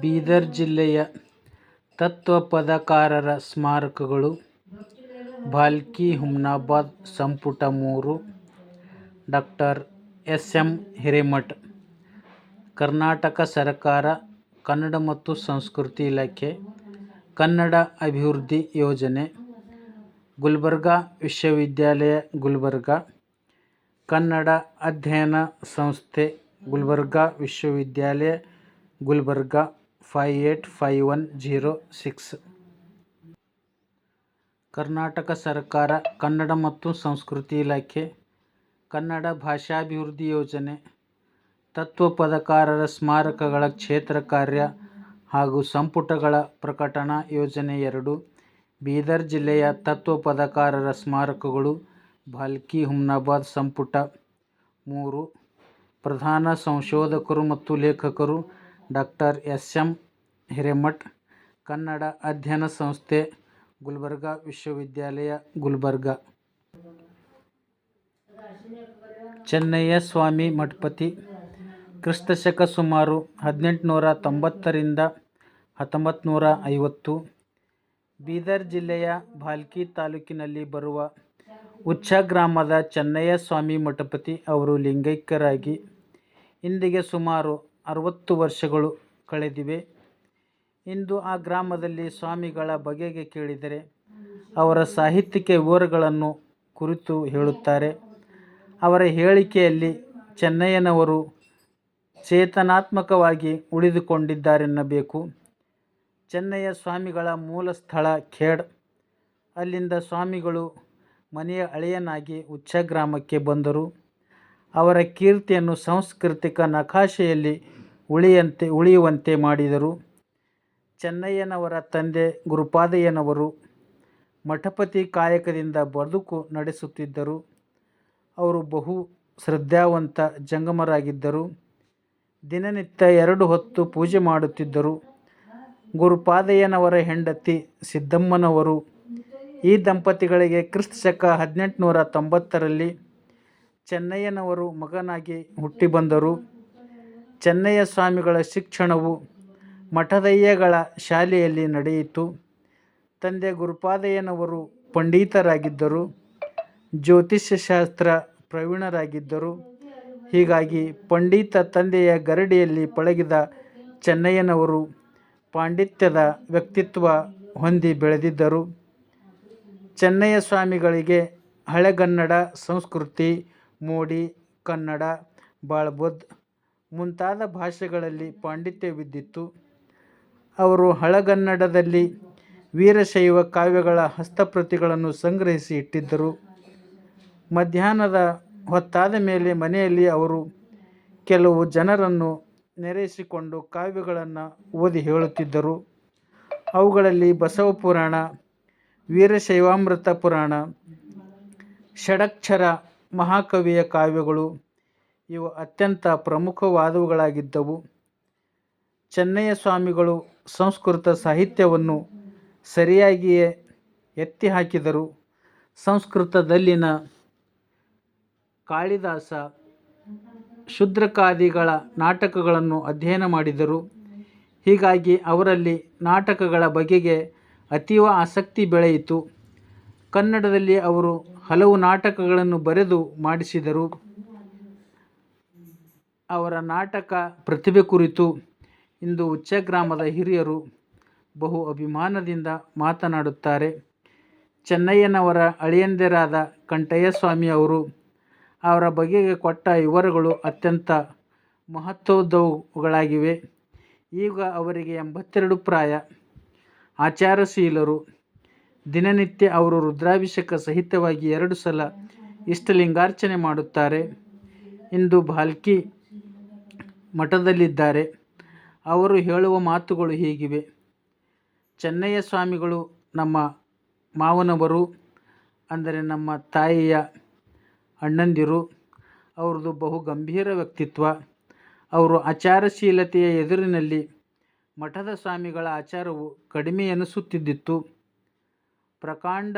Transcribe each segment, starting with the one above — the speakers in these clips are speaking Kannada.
ಬೀದರ್ ಜಿಲ್ಲೆಯ ತತ್ವಪದಕಾರರ ಸ್ಮಾರಕಗಳು ಭಾಲ್ಕಿ ಹುಮ್ನಾಬಾದ್ ಸಂಪುಟ ಮೂರು, doctor S M Hiremath, Karnataka ಸರ್ಕಾರ, ಕನ್ನಡ ಮತ್ತು ಸಂಸ್ಕೃತಿ ಇಲಾಖೆ, ಕನ್ನಡ ಅಭಿವೃದ್ಧಿ ಯೋಜನೆ, ಗುಲ್ಬರ್ಗಾ ವಿಶ್ವವಿದ್ಯಾಲಯ ಗುಲ್ಬರ್ಗಾ, ಕನ್ನಡ ಅಧ್ಯಯನ ಸಂಸ್ಥೆ ಗುಲ್ಬರ್ಗಾ ವಿಶ್ವವಿದ್ಯಾಲಯ Gulbarga five eight five one zero six. Karnataka ಸರ್ಕಾರ, ಕನ್ನಡ ಮತ್ತು ಸಂಸ್ಕೃತಿ ಇಲಾಖೆ, ಕನ್ನಡ ಭಾಷಾಭಿವೃದ್ಧಿ ಯೋಜನೆ, ತತ್ವ ಪದಕಾರರ ಸ್ಮಾರಕಗಳ ಕ್ಷೇತ್ರ ಕಾರ್ಯ ಹಾಗೂ ಸಂಪುಟಗಳ ಪ್ರಕಟಣಾ ಯೋಜನೆ ಎರಡು, ಬೀದರ್ ಜಿಲ್ಲೆಯ ತತ್ವ ಪದಕಾರರ ಸ್ಮಾರಕಗಳು ಭಾಲ್ಕಿ ಹುಮ್ನಾಬಾದ್ ಸಂಪುಟ. ಮೂರು, ಪ್ರಧಾನ ಸಂಶೋಧಕರು ಮತ್ತು ಲೇಖಕರು doctor S M Hiremath, Kannada ಅಧ್ಯಯನ ಸಂಸ್ಥೆ, ಗುಲ್ಬರ್ಗಾ ವಿಶ್ವವಿದ್ಯಾಲಯ, ಗುಲ್ಬರ್ಗಾ. ಚೆನ್ನಯ್ಯ ಸ್ವಾಮಿ ಮಠಪತಿ, ಕ್ರಿಸ್ತಶಕ ಸುಮಾರು ಹದಿನೆಂಟುನೂರ ತೊಂಬತ್ತರಿಂದ ಹತ್ತೊಂಬತ್ತು ಐವತ್ತು. ಬೀದರ್ ಜಿಲ್ಲೆಯ ಭಾಲ್ಕಿ ತಾಲೂಕಿನಲ್ಲಿ ಬರುವ ಉಚ್ಚ ಗ್ರಾಮದ ಚೆನ್ನಯ್ಯ ಸ್ವಾಮಿ ಮಠಪತಿ ಅವರು ಲಿಂಗೈಕ್ಯರಾಗಿ, ಇಂದಿಗೆ ಸುಮಾರು ಅರವತ್ತು ವರ್ಷಗಳು ಕಳೆದಿವೆ. ಇಂದು ಆ ಗ್ರಾಮದಲ್ಲಿ ಸ್ವಾಮಿಗಳ ಬಗೆಗೆ ಕೇಳಿದರೆ ಅವರ ಸಾಹಿತ್ಯಿಕ ವಿವರಗಳನ್ನು ಕುರಿತು ಹೇಳುತ್ತಾರೆ. ಅವರ ಹೇಳಿಕೆಯಲ್ಲಿ ಚೆನ್ನಯ್ಯನವರು ಚೇತನಾತ್ಮಕವಾಗಿ ಉಳಿದುಕೊಂಡಿದ್ದಾರೆನ್ನಬೇಕು. ಚೆನ್ನಯ್ಯ ಸ್ವಾಮಿಗಳ ಮೂಲ ಸ್ಥಳ ಖೇಡ್. ಅಲ್ಲಿಂದ ಸ್ವಾಮಿಗಳು ಮನೆಯ ಅಳೆಯನಾಗಿ ಉಚ್ಛ ಗ್ರಾಮಕ್ಕೆ ಬಂದರು. ಅವರ ಕೀರ್ತಿಯನ್ನು ಸಾಂಸ್ಕೃತಿಕ ನಕಾಶೆಯಲ್ಲಿ ಉಳಿಯಂತೆ, ಉಳಿಯುವಂತೆ ಮಾಡಿದರು. ಚೆನ್ನಯ್ಯನವರ ತಂದೆ ಗುರುಪಾದಯ್ಯನವರು ಮಠಪತಿ ಕಾಯಕದಿಂದ ಬದುಕು ನಡೆಸುತ್ತಿದ್ದರು. ಅವರು ಬಹು ಶ್ರದ್ಧಾವಂತ ಜಂಗಮರಾಗಿದ್ದರು. ದಿನನಿತ್ಯ ಎರಡು ಹೊತ್ತು ಪೂಜೆ ಮಾಡುತ್ತಿದ್ದರು. ಗುರುಪಾದಯ್ಯನವರ ಹೆಂಡತಿ ಸಿದ್ದಮ್ಮನವರು ಈ ದಂಪತಿಗಳಿಗೆ ಕ್ರಿಸ್ತ ಶಕ ಹದಿನೆಂಟುನೂರ ತೊಂಬತ್ತರಲ್ಲಿ ಚೆನ್ನಯ್ಯನವರು ಮಗನಾಗಿ ಹುಟ್ಟಿ ಬಂದರು ಚೆನ್ನಯ್ಯ ಸ್ವಾಮಿಗಳ ಶಿಕ್ಷಣವು ಮಠದಯ್ಯಗಳ ಶಾಲೆಯಲ್ಲಿ ನಡೆಯಿತು. ತಂದೆ ಗುರುಪಾದಯ್ಯನವರು ಪಂಡಿತರಾಗಿದ್ದರು. ಜ್ಯೋತಿಷ್ಯಶಾಸ್ತ್ರ ಪ್ರವೀಣರಾಗಿದ್ದರು. ಹೀಗಾಗಿ ಪಂಡಿತ ತಂದೆಯ ಗರಡಿಯಲ್ಲಿ ಪಳಗಿದ ಚೆನ್ನಯ್ಯನವರು ಪಾಂಡಿತ್ಯದ ವ್ಯಕ್ತಿತ್ವ ಹೊಂದಿ ಬೆಳೆದಿದ್ದರು. ಚೆನ್ನಯ್ಯ ಸ್ವಾಮಿಗಳಿಗೆ ಹಳೆಗನ್ನಡ ಸಂಸ್ಕೃತಿ ಮೋಡಿ, ಕನ್ನಡ, ಬಾಳ್ಬುದ್ ಮುಂತಾದ ಭಾಷೆಗಳಲ್ಲಿ ಪಾಂಡಿತ್ಯವಿದ್ದಿತ್ತು. ಅವರು ಹಳಗನ್ನಡದಲ್ಲಿ ವೀರಶೈವ ಕಾವ್ಯಗಳ ಹಸ್ತಪ್ರತಿಗಳನ್ನು ಸಂಗ್ರಹಿಸಿ ಇಟ್ಟಿದ್ದರು. ಮಧ್ಯಾಹ್ನದ ಹೊತ್ತಾದ ಮೇಲೆ ಮನೆಯಲ್ಲಿ ಅವರು ಕೆಲವು ಜನರನ್ನು ನೆರೆಸಿಕೊಂಡು ಕಾವ್ಯಗಳನ್ನು ಓದಿ ಹೇಳುತ್ತಿದ್ದರು. ಅವುಗಳಲ್ಲಿ ಬಸವ ಪುರಾಣ, ವೀರಶೈವಾಮೃತ ಪುರಾಣ, ಷಡಕ್ಷರ ಮಹಾಕವಿಯ ಕಾವ್ಯಗಳು ಇವು ಅತ್ಯಂತ ಪ್ರಮುಖವಾದವುಗಳಾಗಿದ್ದವು. ಚೆನ್ನಯ್ಯ ಸ್ವಾಮಿಗಳು ಸಂಸ್ಕೃತ ಸಾಹಿತ್ಯವನ್ನು ಸರಿಯಾಗಿಯೇ ಎತ್ತಿ ಹಾಕಿದರು. ಸಂಸ್ಕೃತದಲ್ಲಿನ ಕಾಳಿದಾಸ ಶುದ್ರಕಾದಿಗಳ ನಾಟಕಗಳನ್ನು ಅಧ್ಯಯನ ಮಾಡಿದರು. ಹೀಗಾಗಿ ಅವರಲ್ಲಿ ನಾಟಕಗಳ ಬಗೆಗೆ ಅತೀವ ಆಸಕ್ತಿ ಬೆಳೆಯಿತು. ಕನ್ನಡದಲ್ಲಿ ಅವರು ಹಲವು ನಾಟಕಗಳನ್ನು ಬರೆದು ಮಾಡಿಸಿದರು. ಅವರ ನಾಟಕ ಪ್ರತಿಭೆ ಕುರಿತು ಇಂದು ಉಚ್ಚ ಗ್ರಾಮದ ಹಿರಿಯರು ಬಹು ಅಭಿಮಾನದಿಂದ ಮಾತನಾಡುತ್ತಾರೆ. ಚೆನ್ನಯ್ಯನವರ ಅಳಿಯಂದಿರಾದ ಕಂಠಯ್ಯ ಸ್ವಾಮಿ ಅವರು ಅವರ ಬಗೆಗೆ ಕೊಟ್ಟ ವಿವರಗಳು ಅತ್ಯಂತ ಮಹತ್ವದವುಗಳಾಗಿವೆ ಈಗ ಅವರಿಗೆ ಎಂಬತ್ತೆರಡು ಪ್ರಾಯ. ಆಚಾರಶೀಲರು ದಿನನಿತ್ಯ ಅವರು ರುದ್ರಾಭಿಷೇಕ ಸಹಿತವಾಗಿ ಎರಡು ಸಲ ಇಷ್ಟಲಿಂಗಾರ್ಚನೆ ಮಾಡುತ್ತಾರೆ. ಇಂದು ಭಾಲ್ಕಿ ಮಠದಲ್ಲಿದ್ದಾರೆ. ಅವರು ಹೇಳುವ ಮಾತುಗಳು ಹೀಗಿವೆ. ಚೆನ್ನಯ್ಯ ಸ್ವಾಮಿಗಳು ನಮ್ಮ ಮಾವನವರು, ಅಂದರೆ ನಮ್ಮ ತಾಯಿಯ ಅಣ್ಣಂದಿರು, ಅವ್ರದ್ದು ಬಹು ಗಂಭೀರ ವ್ಯಕ್ತಿತ್ವ. ಅವರು ಆಚಾರಶೀಲತೆಯ ಎದುರಿನಲ್ಲಿ ಮಠದ ಸ್ವಾಮಿಗಳ ಆಚಾರವು ಕಡಿಮೆ ಎನಿಸುತ್ತಿದ್ದಿತು ಪ್ರಕಾಂಡ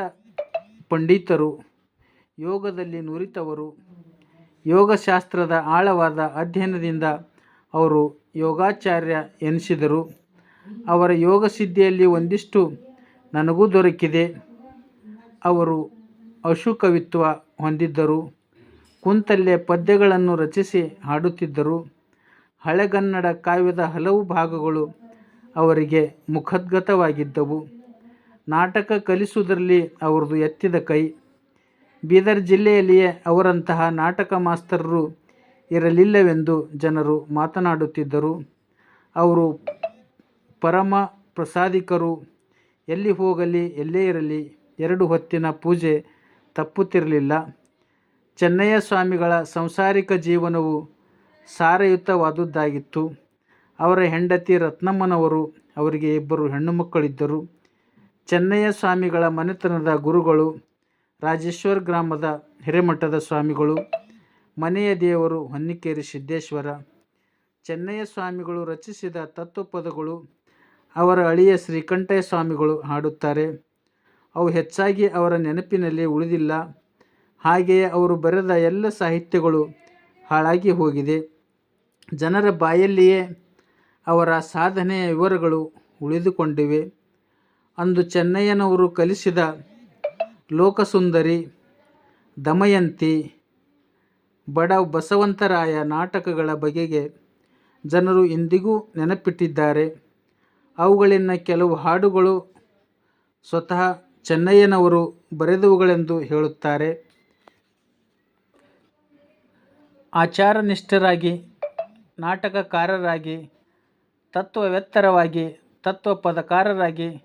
ಪಂಡಿತರು, ಯೋಗದಲ್ಲಿ ನುರಿತವರು, ಯೋಗಶಾಸ್ತ್ರದ ಆಳವಾದ ಅಧ್ಯಯನದಿಂದ ಅವರು ಯೋಗಾಚಾರ್ಯ ಎನಿಸಿದರು. ಅವರ ಯೋಗ ಸಿದ್ಧಿಯಲ್ಲಿ ಒಂದಿಷ್ಟು ನನಗೂ ದೊರಕಿದೆ. ಅವರು ಅಶುಕವಿತ್ವ ಹೊಂದಿದ್ದರು. ಕುಂತಲ್ಲೇ ಪದ್ಯಗಳನ್ನು ರಚಿಸಿ ಹಾಡುತ್ತಿದ್ದರು. ಹಳೆಗನ್ನಡ ಕಾವ್ಯದ ಹಲವು ಭಾಗಗಳು ಅವರಿಗೆ ಮುಖದ್ಗತವಾಗಿದ್ದವು. ನಾಟಕ ಕಲಿಸುವುದರಲ್ಲಿ ಅವರದು ಎತ್ತಿದ ಕೈ. ಬೀದರ್ ಜಿಲ್ಲೆಯಲ್ಲಿಯೇ ಅವರಂತಹ ನಾಟಕ ಮಾಸ್ತರರು ಇರಲಿಲ್ಲವೆಂದು ಜನರು ಮಾತನಾಡುತ್ತಿದ್ದರು. ಅವರು ಪರಮ ಪ್ರಸಾದಿಕರು. ಎಲ್ಲಿ ಹೋಗಲಿ, ಎಲ್ಲೇ ಇರಲಿ, ಎರಡು ಹೊತ್ತಿನ ಪೂಜೆ ತಪ್ಪುತ್ತಿರಲಿಲ್ಲ. ಚೆನ್ನಯ್ಯ ಸ್ವಾಮಿಗಳ ಸಂಸಾರಿಕ ಜೀವನವು ಸಾರಯುತವಾದುದ್ದಾಗಿತ್ತು. ಅವರ ಹೆಂಡತಿ ರತ್ನಮ್ಮನವರು ಅವರಿಗೆ ಇಬ್ಬರು ಹೆಣ್ಣು ಮಕ್ಕಳಿದ್ದರು ಚೆನ್ನಯ್ಯ ಸ್ವಾಮಿಗಳ ಮನೆತನದ ಗುರುಗಳು, ರಾಜೇಶ್ವರ ಗ್ರಾಮದ ಹಿರೇಮಠದ ಸ್ವಾಮಿಗಳು, ಮನೆಯ ದೇವರು ಹೊನ್ನಿಕೇರಿ ಸಿದ್ದೇಶ್ವರ, ಚೆನ್ನಯ್ಯ ಸ್ವಾಮಿಗಳು ರಚಿಸಿದ ತತ್ವಪದಗಳು, ಅವರ ಅಳಿಯ ಶ್ರೀಕಂಠಯ್ಯ ಸ್ವಾಮಿಗಳು ಹಾಡುತ್ತಾರೆ. ಅವು ಹೆಚ್ಚಾಗಿ ಅವರ ನೆನಪಿನಲ್ಲಿ ಉಳಿದಿಲ್ಲ. ಹಾಗೆಯೇ ಅವರು ಬರೆದ ಎಲ್ಲ ಸಾಹಿತ್ಯಗಳು ಹಾಳಾಗಿ ಹೋಗಿದೆ. ಜನರ ಬಾಯಲ್ಲಿಯೇ ಅವರ ಸಾಧನೆಯ ವಿವರಗಳು ಉಳಿದುಕೊಂಡಿವೆ. ಅಂದು ಚೆನ್ನಯ್ಯನವರು ಕಲಿಸಿದ ಲೋಕಸುಂದರಿ, ದಮಯಂತಿ, ಬಡ ಬಸವಂತರಾಯ ನಾಟಕಗಳ ಬಗೆಗೆ ಜನರು ಇಂದಿಗೂ ನೆನಪಿಟ್ಟಿದ್ದಾರೆ. ಅವುಗಳಿಂದ ಕೆಲವು ಹಾಡುಗಳು ಸ್ವತಃ ಚೆನ್ನಯ್ಯನವರು ಬರೆದವುಗಳೆಂದು ಹೇಳುತ್ತಾರೆ. ಆಚಾರನಿಷ್ಠರಾಗಿ, ನಾಟಕಕಾರರಾಗಿ, ತತ್ವವೆತ್ತರವಾಗಿ, ತತ್ವಪದಕಾರರಾಗಿ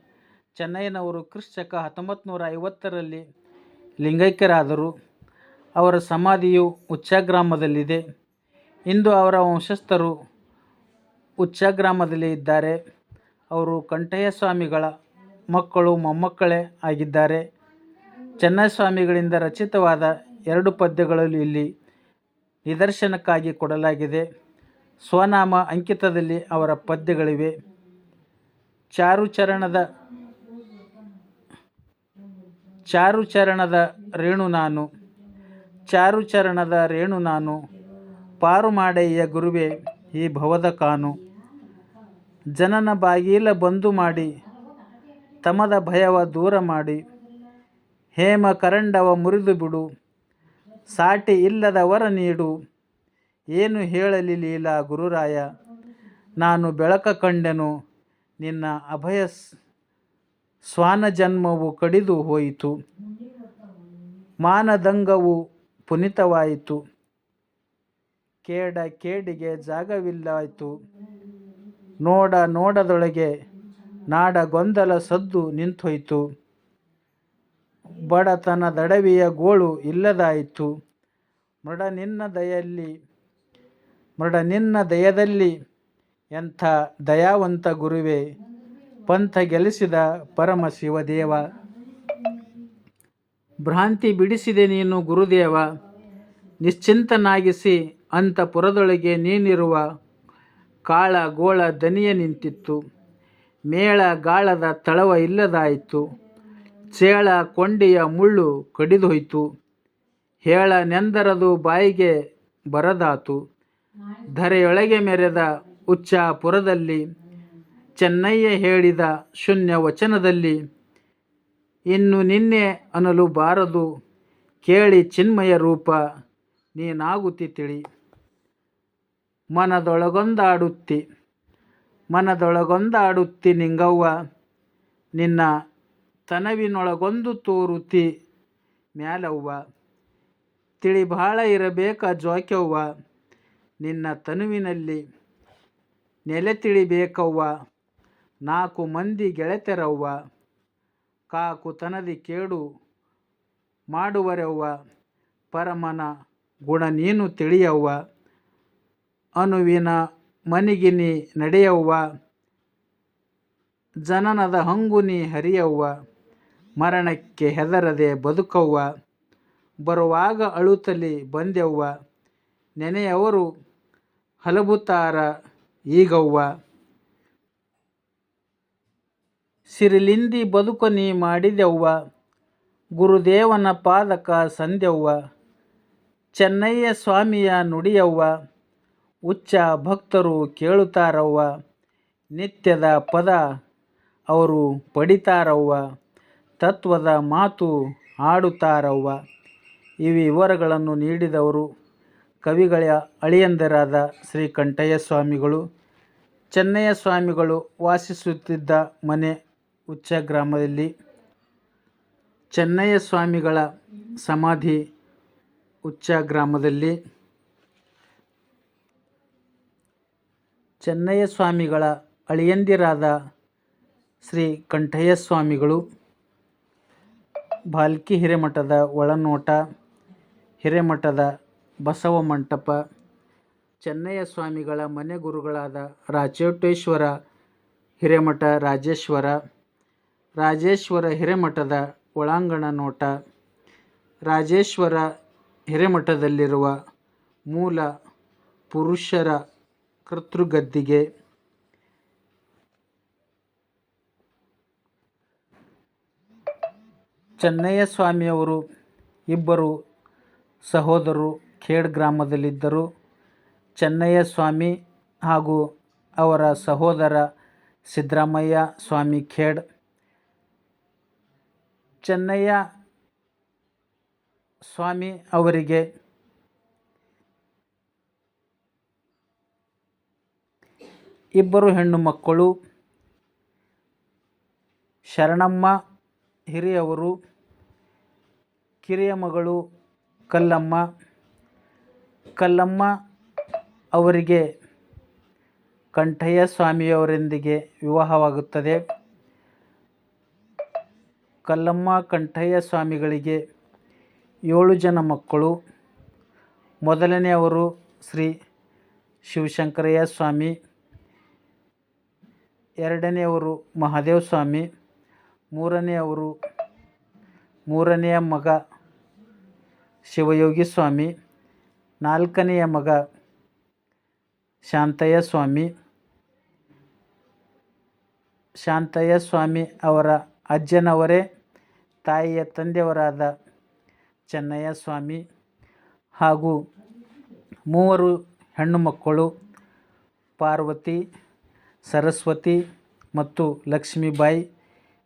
ಚೆನ್ನಯ್ಯನವರು ಕ್ರಿಶ್ಚಕ ಹತ್ತೊಂಬತ್ತು ನೂರ ಐವತ್ತರಲ್ಲಿ ಲಿಂಗೈಕ್ಯರಾದರು. ಅವರ ಸಮಾಧಿಯು ಉಚ್ಚಾಗ್ರಾಮದಲ್ಲಿದೆ ಇಂದು ಅವರ ವಂಶಸ್ಥರು ಉಚ್ಚಾಗ್ರಾಮದಲ್ಲಿ ಇದ್ದಾರೆ. ಅವರು ಕಂಠಯ್ಯ ಸ್ವಾಮಿಗಳ ಮಕ್ಕಳು, ಮೊಮ್ಮಕ್ಕಳೇ ಆಗಿದ್ದಾರೆ. ಚೆನ್ನಸ್ವಾಮಿಗಳಿಂದ ರಚಿತವಾದ ಎರಡು ಪದ್ಯಗಳಲ್ಲಿ ಇಲ್ಲಿ ನಿದರ್ಶನಕ್ಕಾಗಿ ಕೊಡಲಾಗಿದೆ. ಸ್ವನಾಮ ಅಂಕಿತದಲ್ಲಿ ಅವರ ಪದ್ಯಗಳಿವೆ. ಚಾರುಚರಣದ ಚಾರುಚರಣದ ರೇಣು ನಾನು, ಚಾರುಚರಣದ ರೇಣು ನಾನು ಪಾರು ಮಾಡಯ್ಯ ಗುರುವೆ ಈ ಭವದ ಕಾನು. ಜನನ ಬಾಗಿಲ ಬಂದು ಮಾಡಿ, ತಮದ ಭಯವ ದೂರ ಮಾಡಿ. ಹೇಮ ಕರಂಡವ ಮುರಿದು ಬಿಡು, ಸಾಟಿ ಇಲ್ಲದ ವರ ನೀಡು. ಏನು ಹೇಳಲಿ ಲೀಲಾ ಗುರುರಾಯ, ನಾನು ಬೆಳಕ ಕಂಡೆನು ನಿನ್ನ ಅಭಯ ಸ್ವಾನ ಜನ್ಮವು ಕಡಿದು ಹೋಯಿತು. ಮಾನದಂಗವು ಪುನಿತವಾಯಿತು. ಕೇಡ ಕೇಡಿಗೆ ಜಾಗವಿಲ್ಲಾಯಿತು. ನೋಡ ನೋಡದೊಳಗೆ ನಾಡ ಗೊಂದಲ ಸದ್ದು ನಿಂತೋಯಿತು. ಬಡತನ ದಡವಿಯ ಗೋಳು ಇಲ್ಲದಾಯಿತು. ಮೃಡ ನಿನ್ನ ದಯಲ್ಲಿ, ಮೃಡ ನಿನ್ನ ದಯದಲ್ಲಿ ಎಂಥ ದಯಾವಂತ ಗುರುವೆ ಪಂಥ ಪರಮ ಶಿವದೇವ. ಭ್ರಾಂತಿ ಬಿಡಿಸಿದೆ ನೀನು ಗುರುದೇವ. ನಿಶ್ಚಿಂತನಾಗಿಸಿ ಅಂತ ಪುರದೊಳಗೆ ನೀನಿರುವ ಕಾಳ, ಗೋಳ, ದನಿಯ ನಿಂತಿತ್ತು. ಮೇಳ, ಗಾಳದ ತಳವ ಇಲ್ಲದಾಯಿತು. ಚೇಳ, ಕೊಂಡಿಯ ಮುಳ್ಳು ಕಡಿದೊಯ್ತು. ಹೇಳ ನೆಂದರದು ಬಾಯಿಗೆ ಬರದಾತು. ಧರೆಯೊಳಗೆ ಮೆರೆದ ಉಚ್ಚಾಪುರದಲ್ಲಿ ಚೆನ್ನಯ್ಯ ಹೇಳಿದ ಶೂನ್ಯ ವಚನದಲ್ಲಿ, ಇನ್ನು ನಿನ್ನೆ ಅನಲು ಬಾರದು ಕೇಳಿ ಚಿನ್ಮಯ ರೂಪ ನೀನಾಗುತ್ತಿ ತಿಳಿ ಮನದೊಳಗೊಂದಾಡುತ್ತಿ ಮನದೊಳಗೊಂದಾಡುತ್ತಿ ನಿಂಗವ್ವ, ನಿನ್ನ ತನವಿನೊಳಗೊಂದು ತೋರುತ್ತಿ ಮ್ಯಾಲವ್ವ. ತಿಳಿ ಭಾಳ ಇರಬೇಕ ಜೋಕ್ಯವ್ವ, ನಿನ್ನ ತನುವಿನಲ್ಲಿ ನೆಲೆ ತಿಳಿಬೇಕವ್ವ. ನಾಲ್ಕು ಮಂದಿ ಗೆಳೆತರವ್ವ. ಕಾಕು ತನದಿ ಕೇಡು ಮಾಡುವರೆವ್ವ. ಪರಮನ ಗುಣ ನೀನು ತಿಳಿಯವ್ವ. ಅನುವಿನ ಮನಿಗಿನಿ ನಡೆಯವ್ವ. ಜನನದ ಹಂಗುನಿ ಹರಿಯವ್ವ. ಮರಣಕ್ಕೆ ಹೆದರದೆ ಬದುಕವ್ವ. ಬರುವಾಗ ಅಳುತ್ತಲಿ ಬಂದೆವ್ವ. ನೆನೆಯವರು ಹಲಬುತ್ತಾರ ಈಗವ್ವ. ಸಿರಿಲಿಂದಿ ಬದುಕು ನೀ ಮಾಡಿದೆವ್ವ, ಗುರುದೇವನ ಪಾದಕ ಸಂದೆವ್ವ, ಚೆನ್ನಯ್ಯ ಸ್ವಾಮಿಯ ನುಡಿಯವ್ವ ಉಚ್ಚ ಭಕ್ತರು ಕೇಳುತ್ತಾರವ್ವ, ನಿತ್ಯದ ಪದ ಅವರು ಪಡಿತಾರವ್ವ, ತತ್ವದ ಮಾತು ಆಡುತ್ತಾರವ್ವ ಈ ವಿವರಗಳನ್ನು ನೀಡಿದವರು ಕವಿಗಳ ಅಳಿಯಂದರಾದ ಶ್ರೀ ಕಂಠಯ್ಯ ಸ್ವಾಮಿಗಳು. ಚೆನ್ನಯ್ಯ ಸ್ವಾಮಿಗಳು ವಾಸಿಸುತ್ತಿದ್ದ ಮನೆ ಉಚ್ಚ ಗ್ರಾಮದಲ್ಲಿ ಚೆನ್ನಯ್ಯ ಸ್ವಾಮಿಗಳ ಸಮಾಧಿ ಉಚ್ಚ ಗ್ರಾಮದಲ್ಲಿ ಚೆನ್ನಯ್ಯ ಸ್ವಾಮಿಗಳ ಅಳಿಯಂದಿರಾದ ಶ್ರೀ ಕಂಠಯ್ಯ ಸ್ವಾಮಿಗಳು ಭಾಲ್ಕಿ ಹಿರೇಮಠದ ಒಳನೋಟ, ಹಿರೇಮಠದ ಬಸವ ಮಂಟಪ, ಚೆನ್ನಯ್ಯ ಸ್ವಾಮಿಗಳ ಮನೆ ಗುರುಗಳಾದ ರಾಚೋಟೇಶ್ವರ ಹಿರೇಮಠ ರಾಜೇಶ್ವರ ರಾಜೇಶ್ವರ ಹಿರೇಮಠದ ಒಳಾಂಗಣ ನೋಟ. ರಾಜೇಶ್ವರ ಹಿರೇಮಠದಲ್ಲಿರುವ ಮೂಲ ಪುರುಷರ ಕರ್ತೃಗದ್ದಿಗೆ ಚೆನ್ನಯ್ಯ ಸ್ವಾಮಿಯವರು ಇಬ್ಬರು ಸಹೋದರರು ಖೇಡ್ ಗ್ರಾಮದಲ್ಲಿದ್ದರು. ಚೆನ್ನಯ್ಯ ಸ್ವಾಮಿ ಹಾಗೂ ಅವರ ಸಹೋದರ ಸಿದ್ದರಾಮಯ್ಯ ಸ್ವಾಮಿ ಖೇಡ್ ಚೆನ್ನಯ್ಯ ಸ್ವಾಮಿ ಅವರಿಗೆ ಇಬ್ಬರು ಹೆಣ್ಣು ಮಕ್ಕಳು, ಶರಣಮ್ಮ ಹಿರಿಯವರು, ಕಿರಿಯ ಮಗಳು ಕಲ್ಲಮ್ಮ ಕಲ್ಲಮ್ಮ ಅವರಿಗೆ ಕಂಠಯ್ಯ ಸ್ವಾಮಿಯವರೊಂದಿಗೆ ವಿವಾಹವಾಗುತ್ತದೆ. ಕಲ್ಲಮ್ಮ ಕಂಠಯ್ಯ ಸ್ವಾಮಿಗಳಿಗೆ ಏಳು ಜನ ಮಕ್ಕಳು. ಮೊದಲನೆಯವರು ಶ್ರೀ ಶಿವಶಂಕರಯ್ಯ ಸ್ವಾಮಿ. ಎರಡನೆಯವರು ಮಹಾದೇವ ಸ್ವಾಮಿ. ಮೂರನೆಯವರು ಮೂರನೆಯ ಮಗ ಶಿವಯೋಗಿ ಸ್ವಾಮಿ. ನಾಲ್ಕನೆಯ ಮಗ ಶಾಂತಯ್ಯ ಸ್ವಾಮಿ. ಶಾಂತಯ್ಯ ಸ್ವಾಮಿ ಅವರ ಅಜ್ಜನವರೇ. ತಾಯಿಯ ತಂದೆಯವರಾದ ಚೆನ್ನಯ್ಯ ಸ್ವಾಮಿ ಹಾಗೂ ಮೂವರು ಹೆಣ್ಣು ಮಕ್ಕಳು ಪಾರ್ವತಿ, ಸರಸ್ವತಿ ಮತ್ತು ಲಕ್ಷ್ಮೀಬಾಯಿ.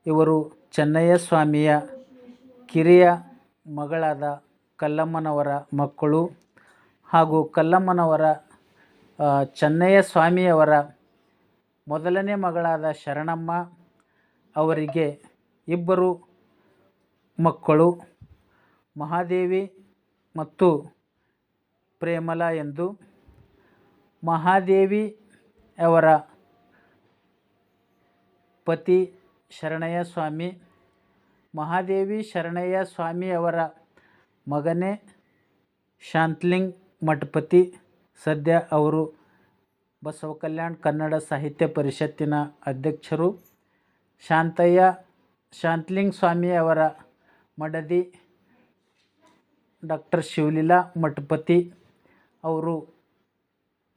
ಇವರು ಚೆನ್ನಯ್ಯ ಸ್ವಾಮಿಯ ಕಿರಿಯ ಮಗಳಾದ ಕಲ್ಲಮ್ಮನವರ ಮಕ್ಕಳು ಹಾಗೂ ಕಲ್ಲಮ್ಮನವರ ಚೆನ್ನಯ್ಯ ಸ್ವಾಮಿಯವರ ಮೊದಲನೇ ಮಗಳಾದ ಶರಣಮ್ಮ ಅವರಿಗೆ ಇಬ್ಬರು ಮಕ್ಕಳು, ಮಹಾದೇವಿ ಮತ್ತು ಪ್ರೇಮಲ ಎಂದು ಮಹಾದೇವಿ ಅವರ ಪತಿ ಶರಣಯ್ಯ ಸ್ವಾಮಿ, ಮಹಾದೇವಿ ಶರಣಯ್ಯ ಸ್ವಾಮಿ ಅವರ ಮಗನೇ ಶಾಂತಲಿಂಗ್ ಮಠಪತಿ, ಸದ್ಯ ಅವರು ಬಸವ ಕಲ್ಯಾಣ ಕನ್ನಡ ಸಾಹಿತ್ಯ ಪರಿಷತ್ತಿನ ಅಧ್ಯಕ್ಷರು. ಶಾಂತಯ್ಯ, ಶಾಂತಲಿಂಗ್ ಸ್ವಾಮಿ ಅವರ ಮಡದಿ ಡಾಕ್ಟರ್ ಶಿವಲೀಲಾ ಮಠಪತಿ ಅವರು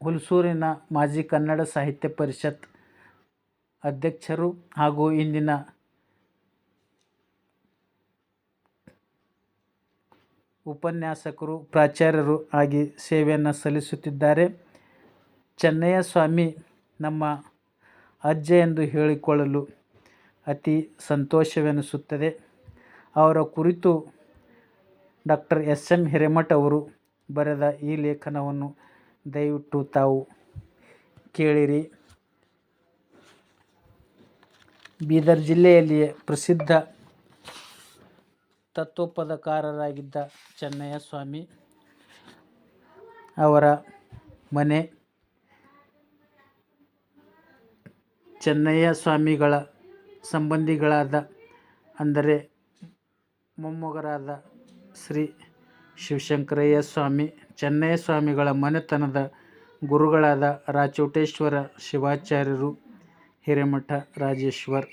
ಹುಲ್ಸೂರಿನ ಮಾಜಿ ಕನ್ನಡ ಸಾಹಿತ್ಯ ಪರಿಷತ್ ಅಧ್ಯಕ್ಷರು ಹಾಗೂ ಇಂದಿನ ಉಪನ್ಯಾಸಕರು, ಪ್ರಾಚಾರ್ಯರು ಆಗಿ ಸೇವೆಯನ್ನು ಸಲ್ಲಿಸುತ್ತಿದ್ದಾರೆ. ಚೆನ್ನಯ್ಯ ಸ್ವಾಮಿ ನಮ್ಮ ಅಜ್ಜ ಎಂದು ಹೇಳಿಕೊಳ್ಳಲು ಅತಿ ಸಂತೋಷವೆನಿಸುತ್ತದೆ. ಅವರ ಕುರಿತು ಡಾಕ್ಟರ್ ಎಸ್ ಎಂ ಹಿರೇಮಠ್ ಅವರು ಬರೆದ ಈ ಲೇಖನವನ್ನು ದಯವಿಟ್ಟು ತಾವು ಕೇಳಿರಿ. ಬೀದರ್ ಜಿಲ್ಲೆಯಲ್ಲಿಯೇ ಪ್ರಸಿದ್ಧ ತತ್ವಪದಕಾರರಾಗಿದ್ದ ಚೆನ್ನಯ್ಯ ಸ್ವಾಮಿ ಅವರ ಮನೆ ಚೆನ್ನಯ್ಯ ಸ್ವಾಮಿಗಳ ಸಂಬಂಧಿಗಳಾದ ಅಂದರೆ ಮೊಮ್ಮಗರಾದ ಶ್ರೀ ಶಿವಶಂಕರಯ್ಯ ಸ್ವಾಮಿ ಚೆನ್ನಯ್ಯ ಸ್ವಾಮಿಗಳ ಮನೆತನದ ಗುರುಗಳಾದ ರಾಚೋಟೇಶ್ವರ ಶಿವಾಚಾರ್ಯರು ಹಿರೇಮಠ ರಾಜೇಶ್ವರ್.